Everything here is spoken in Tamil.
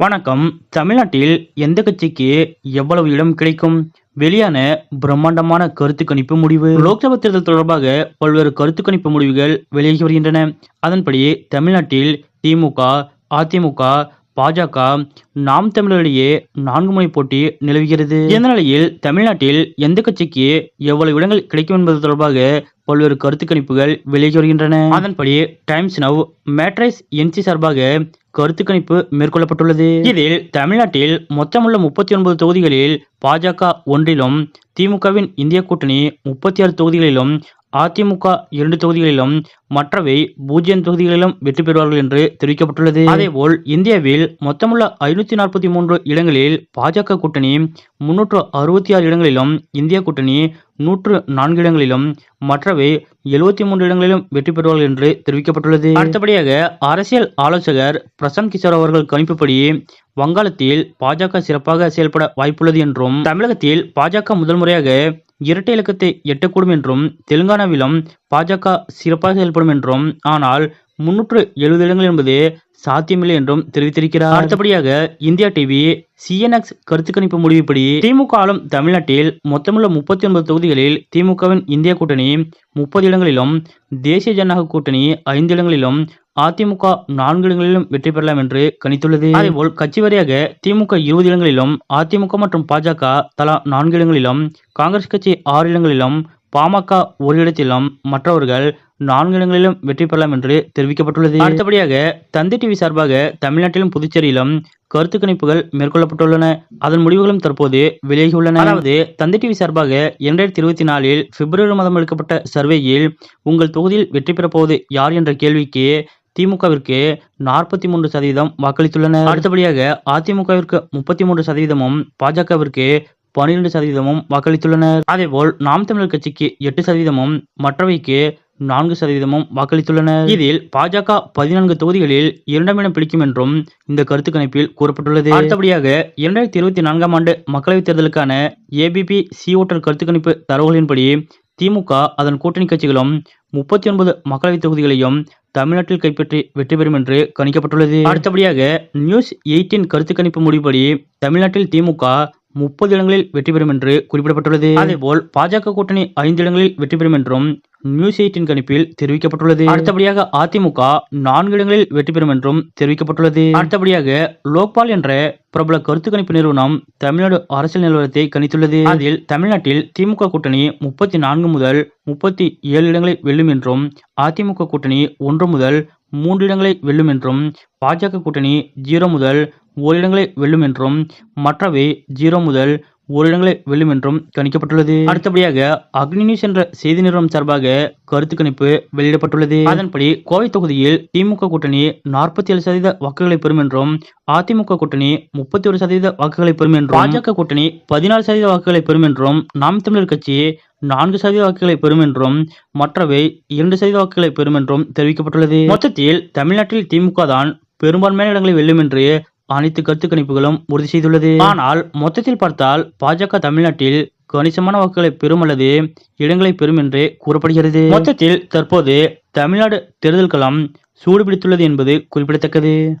வணக்கம். தமிழ்நாட்டில் எந்த கட்சிக்கு எவ்வளவு இடம் கிடைக்கும்? வெளியான பிரம்மாண்டமான கருத்து கணிப்பு முடிவு. லோக்சபா தேர்தல் தொடர்பாக பல்வேறு கருத்து கணிப்பு முடிவுகள் வெளியாகி வருகின்றன. அதன்படி தமிழ்நாட்டில் திமுக அதிமுக பாஜக நாம் தமிழரிடையே நான்கு முனை போட்டி நிலவுகிறது. இந்த நிலையில் தமிழ்நாட்டில் எந்த கட்சிக்கு எவ்வளவு இடங்கள் கிடைக்கும் என்பது தொடர்பாக பல்வேறு கருத்து கணிப்புகள் வெளியாகி வருகின்றன. அதன்படி டைம்ஸ் நவ் மேட்ரைஸ் என்சி சார்பாக கருத்து கணிப்பு மேற்கொள்ளப்பட்டுள்ளது. இதில் தமிழ்நாட்டில் மொத்தமுள்ள முப்பத்தி ஒன்பது தொகுதிகளில் பாஜக ஒன்றிலும் திமுகவின் இந்திய கூட்டணி முப்பத்தி ஆறு தொகுதிகளிலும் அதிமுக இரண்டு தொகுதிகளிலும் மற்றவை பூஜ்ஜியம் தொகுதிகளிலும் வெற்றி பெறுவார்கள் என்று தெரிவிக்கப்பட்டுள்ளது. அதேபோல் இந்தியாவில் மொத்தமுள்ள ஐநூத்தி நாற்பத்தி மூன்று இடங்களில் பாஜக கூட்டணி முன்னூற்று அறுபத்தி ஆறு இடங்களிலும் இந்திய கூட்டணி நூற்று நான்கு இடங்களிலும் மற்றவை எழுபத்தி மூன்று இடங்களிலும் வெற்றி பெறுவார்கள் என்று தெரிவிக்கப்பட்டுள்ளது. அடுத்தபடியாக அரசியல் ஆலோசகர் பிரசாந்த் கிஷோர் அவர்கள் கணிப்புப்படி வங்காளத்தில் பாஜக சிறப்பாக செயல்பட வாய்ப்புள்ளது என்றும் தமிழகத்தில் பாஜக முதல் முறையாக இரட்டை இலக்கத்தை எட்டக்கூடும் என்றும் தெலுங்கானாவிலும் பாஜக சிறப்பாக செயல்படும் என்றும் ஆனால் முன்னூற்று எழுபது இடங்கள் என்பது சாத்தியமில்லை என்றும் தெரிவித்திருக்கிறார். அடுத்தபடியாக இந்தியா டிவி சிஎன்எக்ஸ் கருத்து கணிப்பு முடிவுப்படி திமுக ஆளும் தமிழ்நாட்டில் மொத்தமுள்ள முப்பத்தி ஒன்பது தொகுதிகளில் திமுகவின் இந்திய கூட்டணி முப்பது இடங்களிலும் தேசிய ஜனநாயக கூட்டணி ஐந்து இடங்களிலும் அதிமுக நான்கு இடங்களிலும் வெற்றி பெறலாம் என்று கணித்துள்ளது. அதேபோல் கட்சி வாரியாக திமுக இருபது இடங்களிலும் அதிமுக மற்றும் பாஜக தலா நான்கு இடங்களிலும் காங்கிரஸ் கட்சி ஆறு இடங்களிலும் பாமக ஒரு இடத்திலும் மற்றவர்கள் நான்கு இடங்களிலும் வெற்றி பெறலாம் என்று தெரிவிக்கப்பட்டுள்ளது. அடுத்தபடியாக தந்தை டிவி சார்பாக தமிழ்நாட்டிலும் புதுச்சேரியிலும் கருத்து கணிப்புகள் மேற்கொள்ளப்பட்டுள்ளன. அதன் முடிவுகளும் தற்போது வெளியாகியுள்ளன. அதாவது தந்தை டிவி சார்பாக இரண்டாயிரத்தி இருபத்தி நாலில் பிப்ரவரி மாதம் எடுக்கப்பட்ட சர்வேயில் உங்கள் தொகுதியில் வெற்றி பெறப்போவது யார் என்ற கேள்விக்கு திமுகவிற்கு நாற்பத்தி மூன்று சதவீதம் வாக்களித்துள்ளனர். அடுத்தபடியாக அதிமுகவிற்கு முப்பத்தி மூன்று சதவீதமும் பாஜகவிற்கு பனிரெண்டு சதவீதமும் வாக்களித்துள்ளனர். அதேபோல் நாம் தமிழர் கட்சிக்கு எட்டு சதவீதமும் மற்றவைக்கு நான்கு சதவீதமும் வாக்களித்துள்ளனர். இதில் பாஜக பதினான்கு தொகுதிகளில் இரண்டாம் இடம் பிடிக்கும் என்றும் இந்த கருத்து கணிப்பில் கூறப்பட்டுள்ளது. அடுத்தபடியாக இரண்டாயிரத்தி இருபத்தி நான்காம் ஆண்டு மக்களவைத் தேர்தலுக்கான ஏபிபி சி ஓட்டர் கருத்து கணிப்பு தரவுகளின்படி திமுக அதன் கூட்டணி கட்சிகளும் முப்பத்தி ஒன்பது மக்களவைத் தொகுதிகளையும் தமிழ்நாட்டில் கைப்பற்றி வெற்றி பெறும் என்று கணிக்கப்பட்டுள்ளது. அடுத்தபடியாக நியூஸ் எயிட்டின் கருத்து கணிப்பு முடிவுபடி தமிழ்நாட்டில் திமுக முப்பது இடங்களில் வெற்றி பெறும் என்று குறிப்பிடப்பட்டுள்ளது. அதேபோல் பாஜக கூட்டணி ஐந்து இடங்களில் வெற்றி பெறும் என்றும் நியூஸ் எயிட்டின் கணிப்பில் தெரிவிக்கப்பட்டுள்ளது. அடுத்தபடியாக அதிமுக நான்கு இடங்களில் வெற்றி பெறும் என்றும் தெரிவிக்கப்பட்டுள்ளது. அடுத்தபடியாக லோக்பால் என்ற பிரபல கருத்து கணிப்பு நிறுவனம் தமிழ்நாடு அரசியல் நிலவரத்தை கணித்துள்ளது. அதில் தமிழ்நாட்டில் திமுக கூட்டணி முப்பத்தி நான்கு முதல் முப்பத்தி ஏழு இடங்களை வெல்லும் என்றும் அதிமுக கூட்டணி ஒன்று முதல் மூன்று இடங்களை வெல்லும் என்றும் பாஜக கூட்டணி ஜீரோ முதல் ஓரிடங்களை வெல்லும் என்றும் மற்றவை ஜீரோ முதல் ஓரிடங்களை வெல்லும் என்றும் கணிக்கப்பட்டுள்ளது. அடுத்தபடியாக அக்னி நியூஸ் என்ற செய்தி நிறுவனம் சார்பாக கருத்து கணிப்பு வெளியிடப்பட்டுள்ளது. அதன்படி கோவை தொகுதியில் திமுக கூட்டணி நாற்பத்தி ஏழு சதவீத வாக்குகளை பெறும் என்றும் அதிமுக கூட்டணி முப்பத்தி ஒரு சதவீத வாக்குகளை பெறும் என்றும் பாஜக கூட்டணி பதினாறு சதவீத வாக்குகளை பெறும் என்றும் நாம் தமிழர் கட்சி நான்கு சதவீத வாக்குகளை பெறும் என்றும் மற்றவை இரண்டு சதவீத வாக்குகளை பெறும் என்றும் தெரிவிக்கப்பட்டுள்ளது. மொத்தத்தில் தமிழ்நாட்டில் திமுக தான் பெரும்பான்மையான இடங்களை வெல்லும் என்று அனைத்து கருத்து கணிப்புகளும் உறுதி செய்துள்ளது. ஆனால் மொத்தத்தில் பார்த்தால் பாஜக தமிழ்நாட்டில் கணிசமான வாக்குகளை பெறும் அல்லது இடங்களை பெறும் என்று கூறப்படுகிறது. மொத்தத்தில் தற்போது தமிழ்நாடு தேர்தல் களம் சூடுபிடித்துள்ளது என்பது குறிப்பிடத்தக்கது.